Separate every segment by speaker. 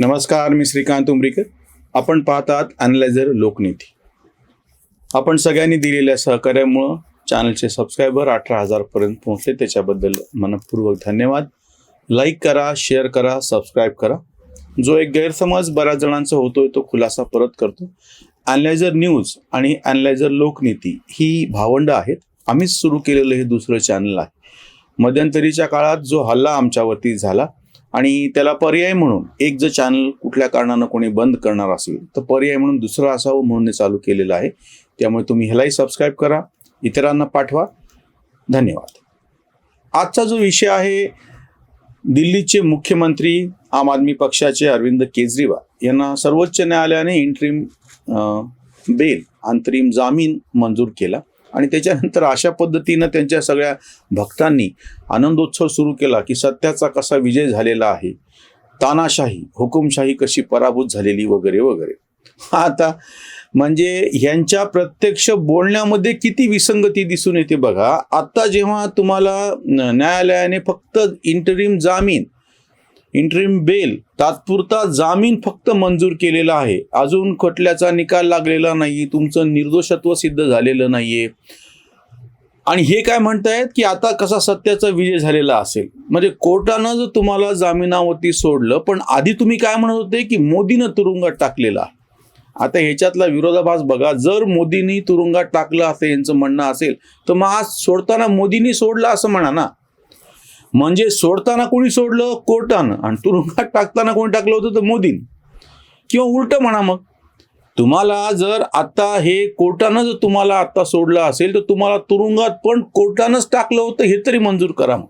Speaker 1: नमस्कार मी श्रीकांत उमरीकर. आपण पाहतात अनलायझर लोकनीती. आपण सगळ्यांनी दिलेल्या सहकार्यामुळं चॅनलचे सबस्क्रायबर अठरा हजारपर्यंत पोहोचले. त्याच्याबद्दल मनपूर्वक धन्यवाद. लाईक करा शेअर करा सबस्क्राईब करा. जो एक गैरसमज बऱ्याच जणांचा होतोय तो खुलासा परत करतो. अनलायझर न्यूज आणि अनलायझर लोकनीती ही भावंड आहेत. आम्हीच सुरू केलेलं हे दुसरं चॅनल आहे. मध्यंतरीच्या काळात जो हल्ला आमच्यावरती झाला आणि त्याला पर्याय म्हणून एक जर चॅनल कुठल्या कारणानं कोणी बंद करणार असेल तर पर्याय म्हणून दुसरं असावं म्हणून चालू केलेलं आहे. त्यामुळे तुम्ही ह्यालाही सबस्क्राईब करा इतरांना पाठवा. धन्यवाद. आजचा जो विषय आहे दिल्लीचे मुख्यमंत्री आम आदमी पक्षाचे अरविंद केजरीवाल यांना सर्वोच्च न्यायालयाने इंट्रीम बेल अंतरिम जामीन मंजूर केला. आणि त्याच्यानंतर अशा पद्धतीनं त्यांच्या सगळ्या भक्तांनी आनंदोत्सव सुरू केला की सत्याचा कसा विजय झालेला आहे. तानाशाही हुकुमशाही कशी पराभूत झालेली वगैरे वगैरे. आता म्हणजे ह्यांच्या प्रत्यक्ष बोलण्यामध्ये किती विसंगती दिसून येते बघा. आता जेव्हा तुम्हाला न्यायालयाने फक्त इंटरिम जामीन इंटरिम बेल तात्पुरता जामीन फक्त मंजूर केलेला आहे. अजून खटल्याचा निकाल लागलेला नाही तुमचं निर्दोषत्व सिद्ध झालेलं नाहीये. आणि हे काय म्हणतायत की आता कसा सत्याचा विजय झालेला असेल? म्हणजे कोर्टानं जर तुम्हाला जामिनावरती सोडलं पण आधी तुम्ही काय म्हणत होते की मोदीनं तुरुंगात टाकलेला? आता ह्याच्यातला विरोधाभास बघा. जर मोदींनी तुरुंगात टाकलं असं यांचं म्हणणं असेल तर मग आज सोडताना मोदींनी सोडलं असं म्हणा ना. म्हणजे सोडताना कोणी सोडलं? कोर्टानं. आणि तुरुंगात टाकताना कोणी टाकलं होतं तर मोदीन. किंवा उलट म्हणा मग. तुम्हाला जर आता हे कोर्टानं जर तुम्हाला आता सोडलं असेल तर तुम्हाला तुरुंगात पण कोर्टानंच टाकलं होतं हे तरी मंजूर करा मग.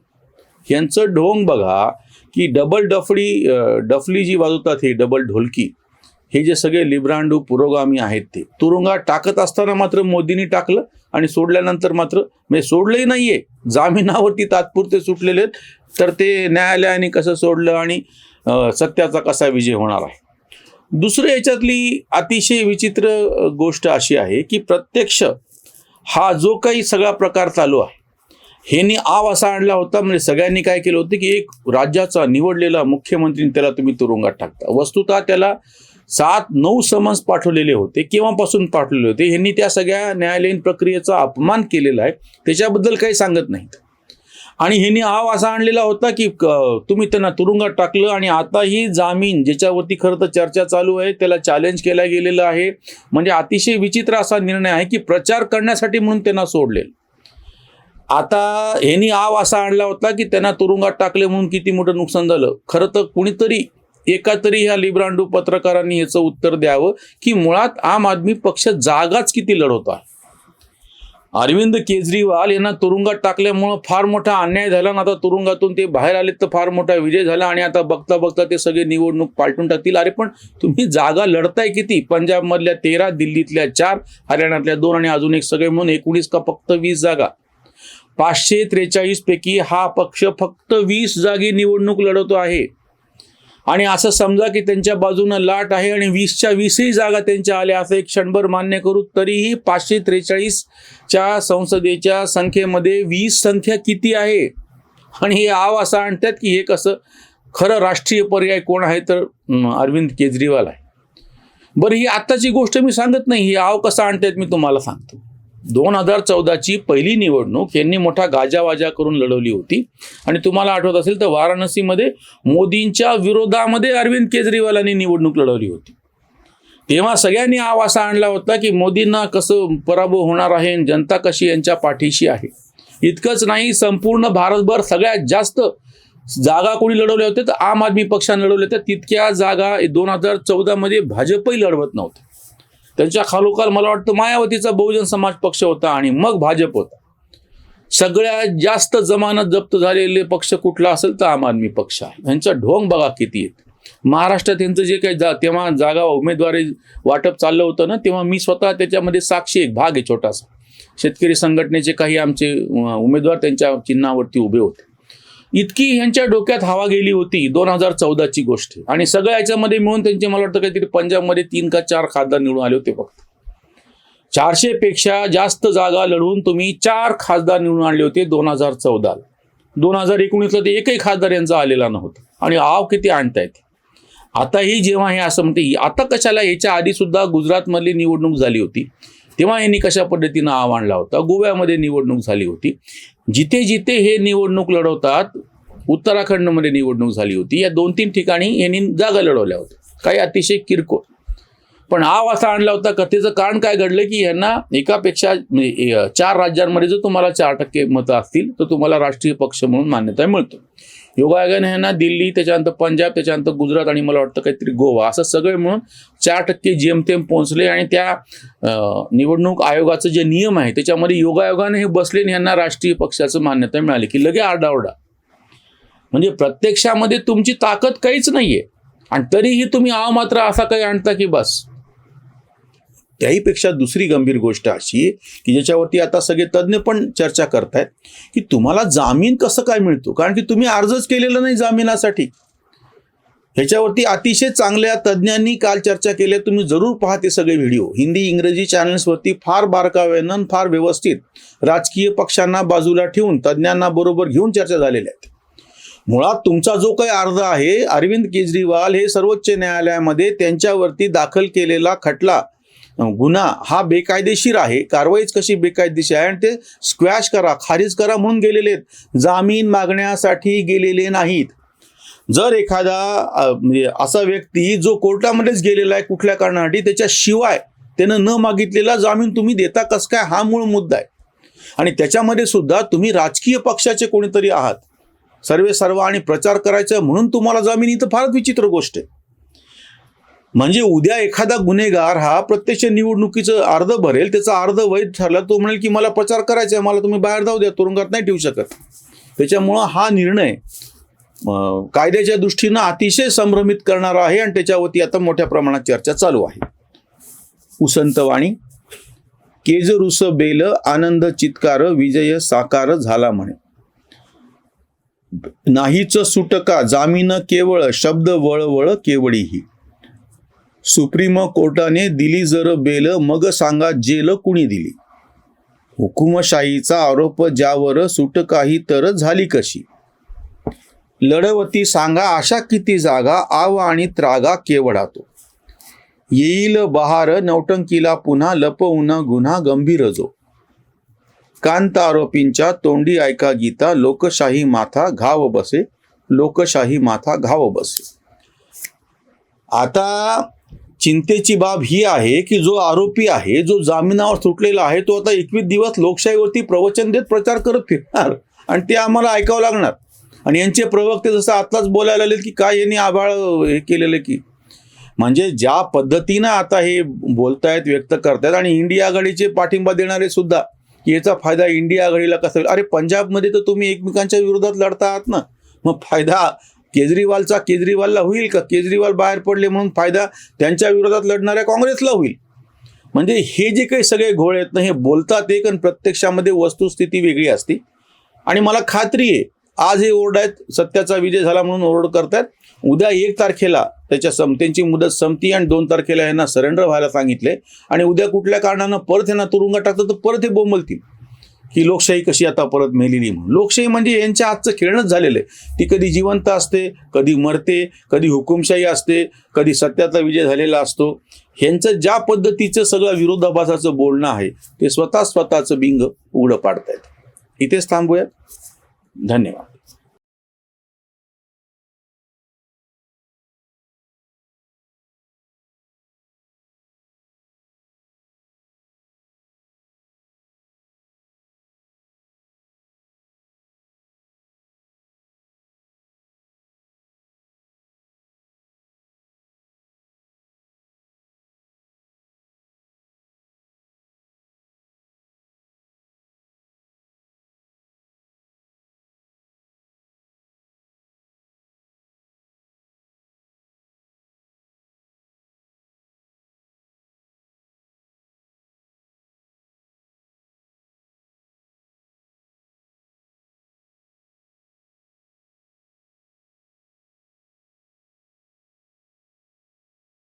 Speaker 1: यांचं ढोंग बघा की डबल डफडी डफली जी वाजवतात हे डबल ढोलकी हे जे सगळे लिब्रांडू पुरोगामी आहेत ते. तुरुंगात टाकत असताना मात्र मोदींनी टाकलं आणि सोडल्यानंतर मात्र म्हणजे सोडलंही नाहीये. जामिनावरती तात्पुरते सुटलेले आहेत. तर ते न्यायालयाने कसं सोडलं आणि सत्याचा कसा विजय होणार आहे? दुसरं याच्यातली अतिशय विचित्र गोष्ट अशी आहे की प्रत्यक्ष हा जो काही सगळा प्रकार चालू आहे ह्यांनी आव असा आणला होता. म्हणजे सगळ्यांनी काय केलं होतं की एक राज्याचा निवडलेला मुख्यमंत्री त्याला तुम्ही तुरुंगात टाकता. वस्तुतः त्याला सात नऊ समन्स पाठवलेले होते केव्हापासून पाठवलेले होते ह्यांनी त्या सगळ्या न्यायालयीन प्रक्रियेचा अपमान केलेला आहे त्याच्याबद्दल काही सांगत नाहीत. आणि ह्यांनी आव असा आणलेला होता की तुम्ही त्यांना तुरुंगात टाकलं आणि आताही जामीन ज्याच्यावरती खरं तर चर्चा चालू आहे त्याला चॅलेंज केला गेलेलं आहे. म्हणजे अतिशय विचित्र असा निर्णय आहे की प्रचार करण्यासाठी म्हणून त्यांना सोडलेलं. आता ह्यांनी आव असा आणला होता की त्यांना तुरुंगात टाकले म्हणून किती मोठं नुकसान झालं. खरं तर कुणीतरी एका तरी ह्या लिब्रांडू पत्रकारांनी याचं उत्तर द्यावं की मुळात आम आदमी पक्ष जागाच किती लढवता अरविंद केजरीवाल यांना तुरुंगात टाकल्यामुळं फार मोठा अन्याय झाला आणि आता तुरुंगातून ते बाहेर आले तर फार मोठा विजय झाला आणि आता बघता बघता ते सगळे निवडणूक पालटून टाकतील. अरे पण तुम्ही जागा लढताय किती? पंजाबमधल्या तेरा दिल्लीतल्या चार हरियाणातल्या दोन आणि अजून एक सगळे म्हणून एकोणीस का फक्त वीस जागा? पाचशे त्रेचाळीस पैकी हा पक्ष फक्त वीस जागी निवडणूक लढवतो आहे. आणि असं समजा की त्यांच्या बाजूनं लाट आहे आणि वीसच्या वीसही जागा त्यांच्या आल्या असं एक क्षणभर मान्य करू तरीही पाचशे त्रेचाळीसच्या संसदेच्या संख्येमध्ये वीस संख्या किती आहे? आणि हे आव असं आणतात की हे कसं? खरं राष्ट्रीय पर्याय कोण आहे तर अरविंद केजरीवाल आहे. बरं ही आत्ताची गोष्ट मी सांगत नाही ही आव कसं आणतात मी तुम्हाला सांगतो. दोन हजार चौदाची पहिली निवडणूक यांनी मोठा गाजावाजा करून लढवली होती. आणि तुम्हाला आठवत असेल तर वाराणसीमध्ये मोदींच्या विरोधामध्ये अरविंद केजरीवालांनी निवडणूक लढवली होती. तेव्हा सगळ्यांनी आवासा आणला होता की मोदींना कसं पराभव होणार आहे आणि जनता कशी यांच्या पाठीशी आहे. इतकंच नाही संपूर्ण भारतभर सगळ्यात जास्त जागा कोणी लढवल्या होत्या तर आम आदमी पक्षाने लढवल्या होत्या. तितक्या जागा दोन हजार चौदामध्ये भाजपही लढवत नव्हतं. त्यांच्या खालोखाल मला वाटतं मायावतीचा बहुजन समाज पक्ष होता आणि मग भाजप होता. सगळ्यात जास्त जमानत जप्त झालेले पक्ष कुठला असेल तर आम आदमी पक्ष आहे. यांचा ढोंग बघा किती आहेत. महाराष्ट्रात यांचं जे काही जा तेव्हा जागा उमेदवारी वाटप चाललं होतं ना तेव्हा मी स्वतः त्याच्यामध्ये साक्षी एक भाग आहे छोटासा. शेतकरी संघटनेचे काही आमचे उमेदवार त्यांच्या चिन्हावरती उभे होते. इतकी ह्यांच्या डोक्यात हवा गेली होती दोन हजार चौदाची गोष्ट. आणि सगळ्या याच्यामध्ये मिळून त्यांचे मला वाटतं काहीतरी पंजाबमध्ये तीन का चार खासदार निवडून आले होते फक्त. चारशे पेक्षा जास्त जागा लढवून तुम्ही चार खासदार निवडून आणले होते दोन हजार चौदाला. दोन हजार एकोणीसला ते एकही खासदार यांचा आलेला नव्हता. आणि आव किती आणतायत.
Speaker 2: आताही जेव्हा हे असं म्हणते आता कशाला याच्या आधी सुद्धा गुजरातमधली निवडणूक झाली होती. तेव्हा यांनी कशा पद्धतीनं आव आणला होता गोव्यामध्ये निवडणूक झाली होती. जिथे जिथे हे निवडणूक लढवतात उत्तराखंडमध्ये निवडणूक झाली होती. या दोन तीन ठिकाणी यांनी जागा लढवल्या होत्या. काही अतिशय किरकोळ पण आव असा आणला होता. कथेचं कारण काय घडलं की यांना एकापेक्षा म्हणजे, चार राज्यांमध्ये जर तुम्हाला चार टक्के मतं असतील तर तुम्हाला राष्ट्रीय पक्ष म्हणून मान्यता मिळतो. योगायोगाने ह्यांना दिल्ली त्याच्यानंतर पंजाब त्याच्यानंतर गुजरात आणि मला वाटतं काहीतरी गोवा असं सगळे मिळून चार टक्के जेमतेम पोहोचले आणि त्या निवडणूक आयोगाचं जे नियम आहे त्याच्यामध्ये योगायोगाने हे बसले आणि यांना राष्ट्रीय पक्षाचं मान्यता मिळाली की लगे आरडाओरडा. म्हणजे प्रत्यक्षामध्ये तुमची ताकद काहीच नाहीये. आणि तरीही तुम्ही आव मात्र असा काही आणता की बस.
Speaker 1: त्याहीपेक्षा दुसरी गंभीर गोष्ट अशी आहे की ज्याच्यावरती आता सगळे तज्ज्ञ पण चर्चा करतायत की तुम्हाला जामीन कसं काय मिळतो? कारण की तुम्ही अर्जच केलेला नाही जामिनासाठी. ह्याच्यावरती अतिशय चांगल्या तज्ज्ञांनी काल चर्चा केली तुम्ही जरूर पहा ते सगळे व्हिडिओ. हिंदी इंग्रजी चॅनल्सवरती फार बारकाव्यानं फार व्यवस्थित राजकीय पक्षांना बाजूला ठेवून तज्ज्ञांना बरोबर घेऊन चर्चा झालेल्या आहेत. मुळात तुमचा जो काही अर्ज आहे अरविंद केजरीवाल हे सर्वोच्च न्यायालयामध्ये त्यांच्यावरती दाखल केलेला खटला गुन्हा हा बेकायदेशीर आहे. कारवाईच कशी बेकायदेशीर आहे? आणि ते स्क्वॅश करा खारिज करा म्हणून गेलेले आहेत. जामीन मागण्यासाठी गेलेले नाहीत. जर एखादा म्हणजे असा व्यक्ती जो कोर्टामध्येच गेलेला आहे कुठल्या कारणासाठी त्याच्याशिवाय त्यानं न मागितलेला जामीन तुम्ही देता कस काय? हा मूळ मुद्दा आहे. आणि त्याच्यामध्ये सुद्धा तुम्ही राजकीय पक्षाचे कोणीतरी आहात. सर्वे सर्व आणि प्रचार करायचा म्हणून तुम्हाला जामीन इथं फारच विचित्र गोष्ट आहे. म्हणजे उद्या एखादा गुन्हेगार हा प्रत्यक्ष निवडणुकीचं अर्ध भरेल त्याचा अर्ध वैध ठरला तो म्हणेल की मला प्रचार करायचा आहे मला तुम्ही बाहेर जाऊ द्या तुरुंगात नाही ठेवू शकत. त्याच्यामुळं हा निर्णय कायद्याच्या दृष्टीनं अतिशय संभ्रमित करणारा आहे आणि त्याच्यावरती आता मोठ्या प्रमाणात चर्चा चालू आहे. उसंतवाणी केजरुस बेल आनंद चित्कार विजय साकार झाला म्हणे. नाहीच सुटका जामीन केवळ शब्द वळवळ केवळीही सुप्रीम कोर्टाने दिली जर बेल मग सांगा जेल कुणी दिली? हुकुमशाहीचा आरोप ज्यावर सुटकाही तर झाली कशी? लढवती सांगा अशा किती जागा आव आणि त्रागा केवढा तो? येईल बहार नौटंकीला पुन्हा लपवून गुन्हा गंभीर जो? कांत आरोपींच्या तोंडी ऐका गीता लोकशाही माथा घाव बसे लोकशाही माथा घाव बसे. आता चिंतेची बाब ही आहे की जो आरोपी आहे जो जामिनावर सुटलेला आहे तो आता एकवीस दिवस लोकशाहीवरती प्रवचन देत प्रचार करत फिरणार आणि ते आम्हाला ऐकावं लागणार. आणि यांचे प्रवक्ते जसं आत्ताच बोलायला लागले की काय यांनी आभाळ हे केलेलं की. म्हणजे ज्या पद्धतीनं आता हे बोलतायत व्यक्त करतायत आणि इंडिया आघाडीचे पाठिंबा देणारे सुद्धा की याचा फायदा इंडिया आघाडीला कसा होईल? अरे पंजाबमध्ये तर तुम्ही एकमेकांच्या विरोधात लढता आहात ना. मग फायदा केजरीवालचा केजरीवालला होईल का? केजरीवाल बाहेर पडले म्हणून फायदा त्यांच्या विरोधात लढणाऱ्या काँग्रेसला होईल. म्हणजे हे जे काही सगळे घोळ आहेत ना हे बोलतात एक आणि प्रत्यक्षामध्ये वस्तुस्थिती वेगळी असते. आणि मला खात्री आहे आज हे ओरडायत सत्याचा विजय झाला म्हणून ओरड करतायत. उद्या एक तारखेला त्याच्या सम मुदत संपती आणि दोन तारखेला यांना सरेंडर व्हायला सांगितले. आणि उद्या कुठल्या कारणानं परत यांना तुरुंगात टाकतात तर परत हे बोंबलतील. की लोकशाही कशी आता परत मेलेली म्हणून. लोकशाही म्हणजे यांच्या आजचं खेळणंच झालेलं आहे. ती कधी जिवंत असते कधी मरते कधी हुकुमशाही असते कधी सत्याचा विजय झालेला असतो. ह्यांचं ज्या पद्धतीचं सगळं विरोधाभासाचं बोलणं आहे ते स्वतः स्वतःचं बिंग उघडं पाडतायत. इथेच थांबूयात. धन्यवाद.